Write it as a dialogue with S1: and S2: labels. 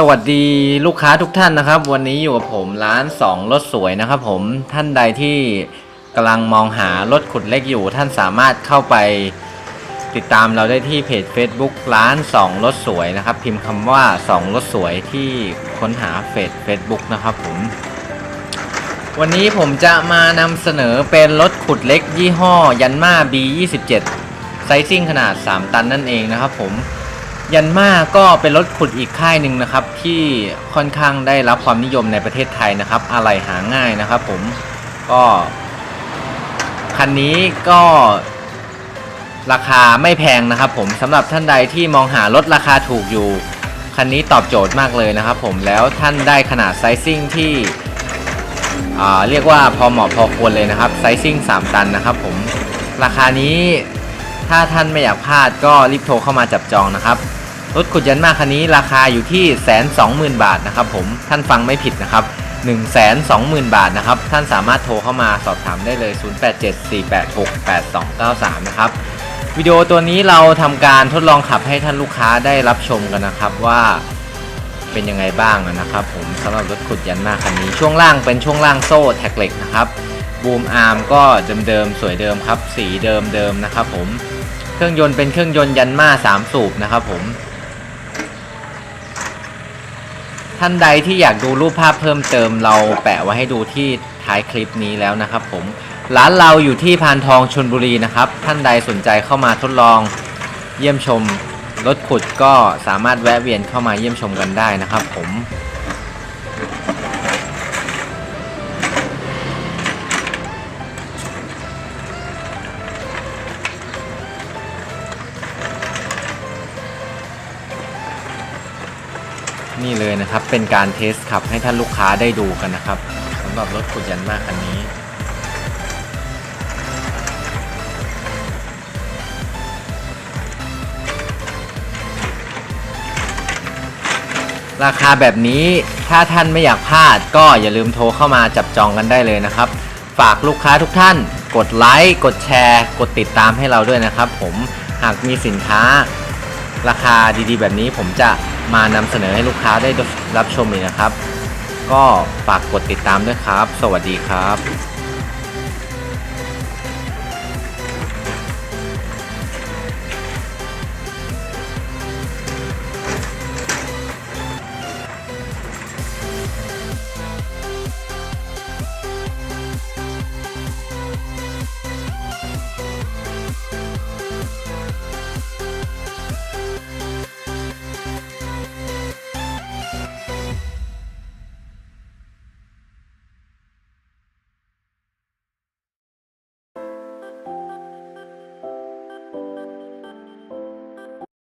S1: สวัสดีลูกค้าทุกท่านนะครับ วันนี้อยู่กับผมร้าน 2 รถสวยนะครับผมท่านใดที่กำลังมองหารถขุดเล็กอยู่ ท่านสามารถเข้าไปติดตามเราได้ที่เพจ Facebook ร้าน 2 รถสวยนะครับ พิมพ์คำว่า 2 รถสวยที่ค้นหาเฟซ Facebook นะครับผมวันนี้ผมจะมานำเสนอเป็นรถขุดเล็กยี่ห้อยันมา B27 ไซซิ่งขนาด 3 ตันนั่นเองนะครับผม ยันมาก็เป็นรถขุดอีกค่ายหนึ่งนะครับ ที่ค่อนข้างได้รับความนิยมในประเทศไทยนะครับ อะไรหาง่ายนะครับ ผมก็คันนี้ก็ราคาไม่แพงนะครับ ผมสำหรับท่านใดที่มองหารถราคาถูกอยู่คันนี้ตอบโจทย์มากเลยนะครับ ผมแล้วท่านได้ขนาดไซซิ่งที่เรียกว่าพอเหมาะพอควรเลยนะครับไซซิ่ง3 ตันนะครับ ผมราคานี้ ถ้าท่านไม่อยากพลาดก็รีบโทรเข้ามาจับจองนะครับ รถขุดยันมาคันนี้ราคาอยู่ที่แสนสองหมื่นบาทนะครับผมท่านฟังไม่ผิดนะครับ1นึ่งแสนสองหมื่นบาทนะครับ ท่านสามารถโทรเข้ามาสอบถามได้เลย 0874868293 นะครับ วิดีโอตัวนี้เราทำการทดลองขับให้ท่านลูกค้าได้รับชมกันนะครับว่าเป็นยังไงบ้างนะครับ ผมสำหรับรถขุดยันมาคันนี้ ช่วงล่างเป็นช่วงล่างโซ่แท็กเหล็กนะครับบูมอาร์มก็เดิมๆสวยเดิมครับ สีเดิมๆนะครับผม เครื่องยนต์เป็นเครื่องยนต์ยันมา3สูบนะครับผม ท่านใดที่อยากดูรูปภาพเพิ่มเติมเราแปะไว้ให้ดูที่ท้ายคลิปนี้แล้วนะครับผม ร้านเราอยู่ที่พานทองชนบุรีนะครับ ท่านใดสนใจเข้ามาทดลองเยี่ยมชมรถขุดก็สามารถแวะเวียนเข้ามาเยี่ยมชมกันได้นะครับผม นี่เลยนะครับ เป็นการเทสขับให้ท่านลูกค้าได้ดูกันนะครับสำหรับรถขุดยันมากคันนี้ ราคาแบบนี้ถ้าท่านไม่อยากพลาดก็อย่าลืมโทรเข้ามาจับจองกันได้เลยนะครับ ฝากลูกค้าทุกท่าน กดไลค์ กดแชร์ กดติดตามให้เราด้วยนะครับ ผมหากมีสินค้า ราคาดีๆ แบบนี้ผมจะมานำเสนอให้ลูกค้าได้รับชมเลยนะครับ ก็ฝากกดติดตามด้วยครับ สวัสดีครับ